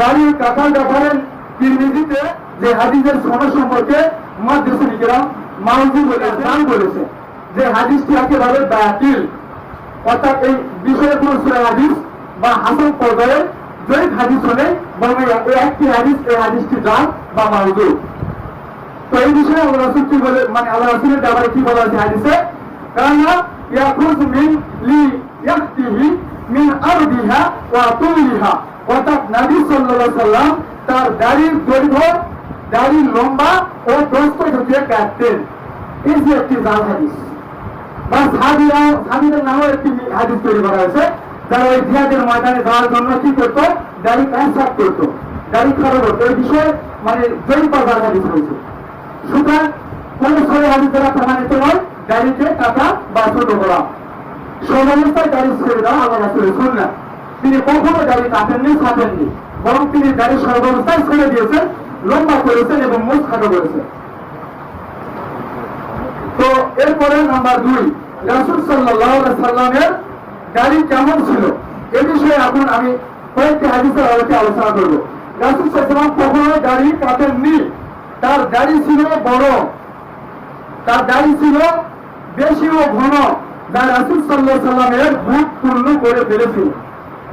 দাড়ির কাঁঠাল ব্যাপারে তিরমিজিতে যে হাদিসের সনদ সম্পর্কে মাদ্রাসা মাউজি বলে দান বলেছে যে হাদিসটি একেবারে বাতিল। অর্থাৎ এই বিষয়ে কোন সুরা হাদিস বা হাসান পর্যায়ে জয়ীফ হাদিস হলে এই একটি হাদিস, এই হাদিসটি দান বা মাউজু তো এই বিষয়ে আল্লাহ রাসূল কি বলে মানে আল্লাহ রাসূলের ব্যাপারে কি বলা আছে হাদিসে? কারণ ইয়াখুজ মিন লি ইয়াহতিহি মিন আরদিহা ওয়া তুলিহা। অর্থাৎ নবী আলাইহি সাল্লাম তার দাড়ির দৈর্ঘ্য দাড়ির লম্বা ও প্রস্থ ঢুকিয়ে কাটতেন এই যে একটি জাল হাদিস। বা সাহাবিরা, সাহাবিদের নামেও একটি হাদিস তৈরি করা হয়েছে। যারা ওই জিহাদের ময়দানে যাওয়ার জন্য কি করতো? দাড়ি কনসার্ট করতো। দাড়ি খারাপ করতো এই বিষয়ে মানে জয়ী পাওয়ার হাদিস হয়েছে সুতরাং কোন সরে হাদিস দ্বারা প্রমাণিত নয় দাড়িকে কাটা বা ছোট করা। সর্বাবস্থায় দাড়ি ছেড়ে দেওয়া আল্লাহ রাসুলের সুন্না তিনি কখনো দাড়ি কাটেননি ছাটেননি বরং তিনি দাড়ি সর্বাবস্থায় ছেড়ে দিয়েছেন, লম্বা করেছেন এবং মুখ খাটো করেছেন। তো এরপরে নাম্বার দুই, রাসুল সাল্লাহ সাল্লামের গাড়ি কেমন ছিল? এ বিষয়ে এখন আমি কয়েকটি হাদিসের আলোকে আলোচনা করব। রাসুল সাল্লাম কখনো গাড়ি কাটেননি। তার গাড়ি ছিল বড়। তার গাড়ি ছিল বেশি ও ঘন, যা রাসুল সাল্লাহ সাল্লামের বুক পূর্ণ করে ফেলেছিল।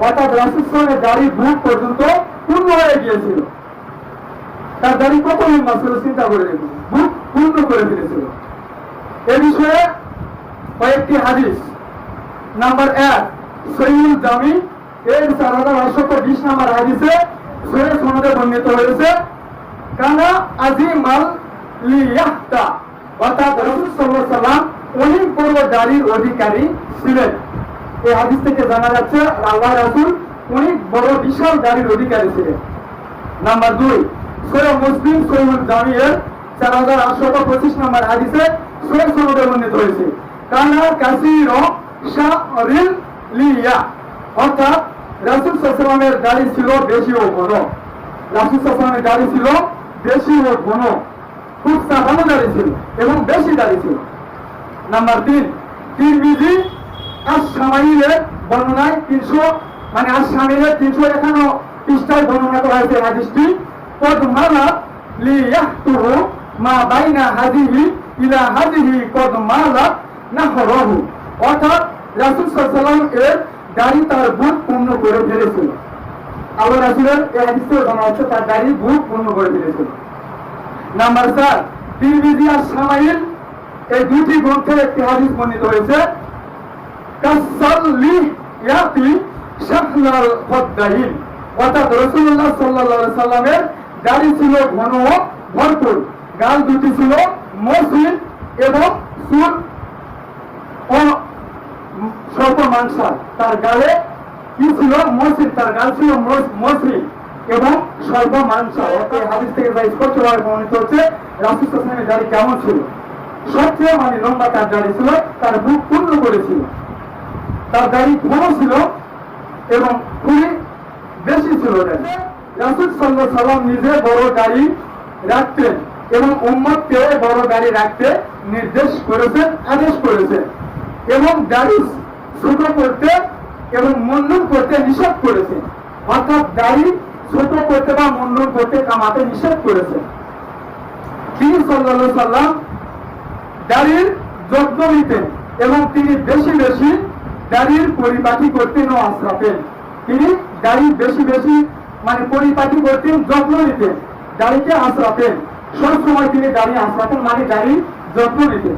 অর্থাৎ রাসুল সাল্লামের দাড়ি বুক পর্যন্ত পূর্ণ হয়ে গিয়েছিল। তার দাড়ি কত লম্বা ছিল চিন্তা করে দেখুন বুক পূর্ণ করে ফেলেছিল। এ বিষয়ে কয়েকটি হাদিস। নাম্বার এক সৈয়ুল জামি, এর চার হাজার আটশত বিশ নাম্বার হাদিসে সৈয়দ সনদে বর্ণিত হয়েছে, কানা আজিমাল লিয়াহতা অর্থাৎ রসুল আলাইহি সাল্লাম অনেক বড় দাড়ির অধিকারী ছিলেন। এই হাদিস থেকে জানা যাচ্ছে আল্লাহ রাসূল অনেক বড় বিশাল দাড়ির অধিকারী ছিলেন। নাম্বার দুই, সৈয়দ মুসলিম সৈয়দ জামিয়ের চার হাজার আটশত পঁচিশ নম্বর হাদিসে সৈয়দ সনদে বর্ণিত হয়েছে, কানা কাসির শাহরিল লিয়া। অর্থাৎ রাসূল সাল্লামের দাড়ি ছিল বেশি ও ঘন। রাসূল সাল্লামের দাড়ি ছিল বেশি ও ঘন। খুব সাধারণ দাড়ি ছিল এবং বেশি দাড়ি ছিল। নাম্বার তিন, তিরমিজি আর সামাইলের বর্ণনায় তিনশো মানে আর তিনশো এখানো পৃষ্ঠায় বর্ণনা করা হয়েছে হাদিসটি। কদ মালা লিয়াহতুহু মা বাইনা হাদিহি ইলা হাদিহি কদ মালা নাহরাহু। অর্থাৎ রাসূল সাল্লাল্লাহু এর দাড়ি তার বুক পূর্ণ করে ফেলেছিল আল্লাহ রাসূলের এই হাদিসে জানা হচ্ছে তার দাড়ি বুক পূর্ণ করে ফেলেছিল নাম্বার চার, তিরমিজি আর সামাইল এই দুটি গ্রন্থে একটি হাদিস বর্ণিত হয়েছে। কাসাল্লি ইয়াতি খদ্দাহিন অর্থাৎ রাসূলুল্লাহ সাল্লাল্লাহু সাল্লামের দাড়ি ছিল ঘন, ভরপুর। গাল দুটি ছিল মসৃণ এবং চুল ও স্বল্প মাংসাল। তার গালে কি ছিল? মসৃণ। তার গাল ছিল মসৃণ এবং স্বল্প মাংসাল। অর্থাৎ হাদিস থেকে যা স্পষ্টভাবে প্রমাণিত হচ্ছে, রাসূল সাল্লামের কেমন ছিল? সবচেয়ে মানে লম্বা তার দাড়ি ছিল, তার বুক পূর্ণ করেছিল। তার দাড়ি ঘন ছিল এবং খুবই বেশি ছিল রাসুল সাল্লাহ সাল্লাম নিজে বড় গাড়ি রাখতেন এবং উম্মতকে বড় গাড়ি রাখতে নির্দেশ করেছেন আদেশ করেছেন এবং গাড়ি ছোট করতে এবং মন্ডন করতে নিষেধ করেছেন অর্থাৎ গাড়ি ছোট করতে বা মন্ডন করতে কামাতে নিষেধ করেছেন তিনি সাল্লাহ সাল্লাম দাড়ির যত্ন নিতেন এবং তিনি বেশি বেশি দাড়ির পরিপাটি করতেন ও আশ্রাতেন তিনি দাড়ি বেশি বেশি মানে পরিপাটি করতেন যত্ন নিতেন আশ্রাতেন সব সময় তিনি দাড়ি আশ্রাতেন মানে দাড়ির যত্ন নিতেন।